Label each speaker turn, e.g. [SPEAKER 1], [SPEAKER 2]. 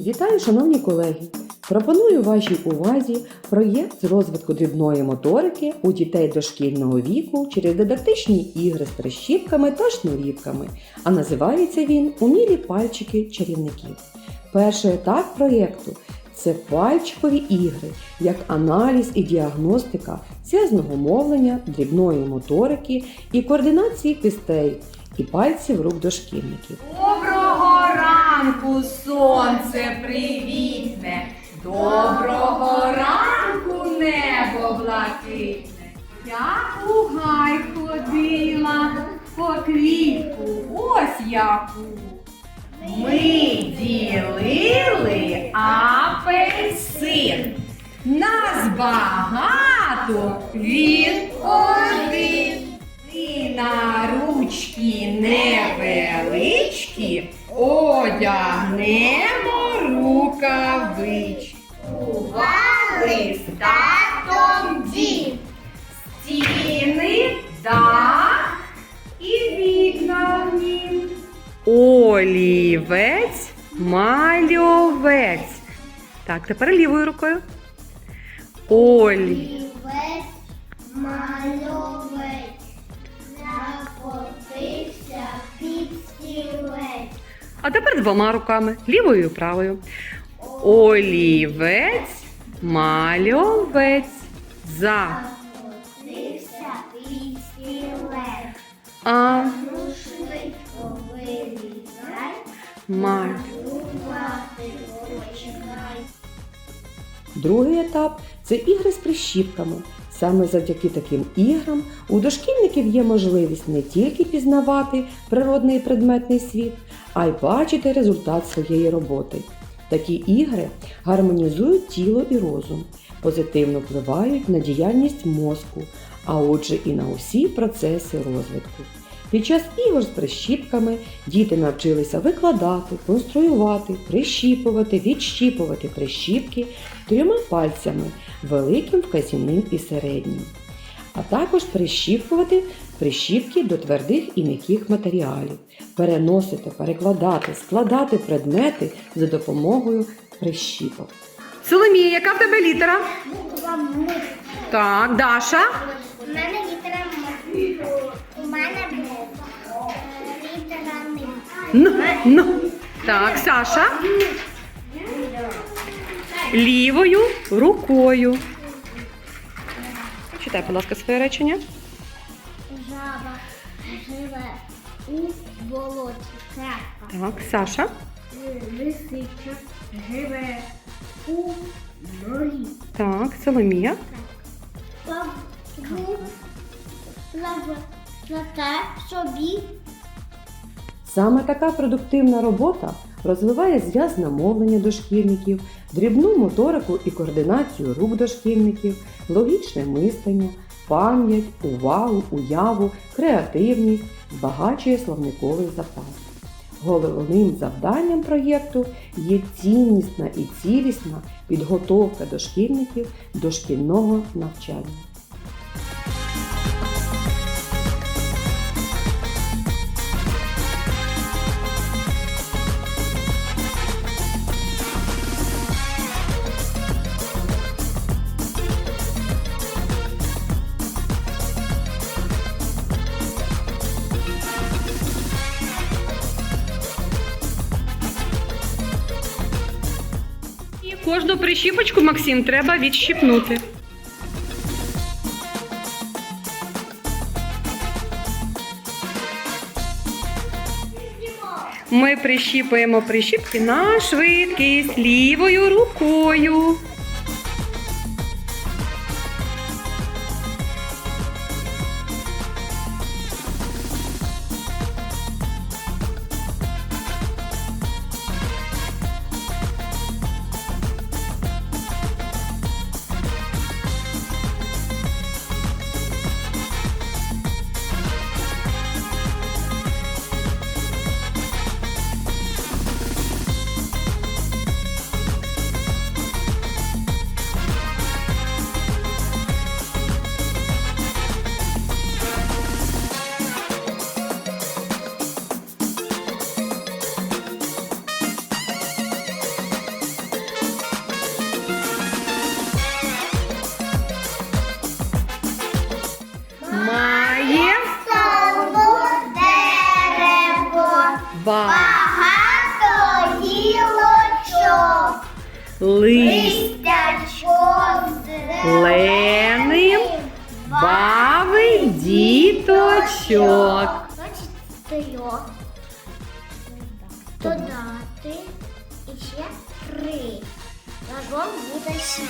[SPEAKER 1] Вітаю, шановні колеги! Пропоную вашій увазі проєкт з розвитку дрібної моторики у дітей дошкільного віку через дидактичні ігри з прищіпками та шнурівками, а називається він Умілі пальчики чарівників. Перший етап проєкту це пальчикові ігри, як аналіз і діагностика зв'язного мовлення, дрібної моторики і координації кистей і пальців рук дошкільників.
[SPEAKER 2] Ранку, сонце привітне. Доброго ранку, небо блакитне. Я у гай ходила по квітку, ось яку. Ми ділили апельсин. Нас багато, він один. І на ручки невеличкі одягнемо рукавички. Бували з татом дім, стіни, дах і вікна в нім.
[SPEAKER 1] Олівець, мальовець. Так, тепер лівою рукою.
[SPEAKER 3] Олівець, мальовець,
[SPEAKER 1] А тепер двома руками, лівою і правою. Олівець, мальовець. За. А. Другий етап це ігри з прищіпками. Саме завдяки таким іграм у дошкільників є можливість не тільки пізнавати природний і предметний світ, а й бачити результат своєї роботи. Такі ігри гармонізують тіло і розум, позитивно впливають на діяльність мозку, а отже і на усі процеси розвитку. Під час ігор з прищіпками діти навчилися викладати, конструювати, прищіпувати, відщіпувати прищіпки трьома пальцями великим, вказівним і середнім, а також прищіпувати прищіпки до твердих і м'яких матеріалів, переносити, перекладати, складати предмети за допомогою прищіпок. Соломія, яка в тебе літера? Так, Даша.
[SPEAKER 3] У мене
[SPEAKER 1] Ну, ну. Так, Саша. Лівою рукою. Читай, будь ласка, своє речення.
[SPEAKER 3] Жаба живе у болоті. Крапка.
[SPEAKER 1] Так, Саша.
[SPEAKER 3] Лисичка живе у норі.
[SPEAKER 1] Так, Соломія.
[SPEAKER 3] Лаву плете собі
[SPEAKER 1] Саме така продуктивна робота розвиває зв'язне мовлення дошкільників, дрібну моторику і координацію рук дошкільників, логічне мислення, пам'ять, увагу, уяву, креативність, збагачує словниковий запас. Головним завданням проєкту є ціннісна і цілісна підготовка дошкільників до шкільного навчання. Кожну прищіпочку, Максим, треба відщипнути. Ми прищіпуємо прищіпки на швидкість лівою рукою.
[SPEAKER 3] Багато гілочок. Листячко
[SPEAKER 2] Леним бавить діточок.
[SPEAKER 3] Значить, трьох. Додати і ще три. Разом буде сім.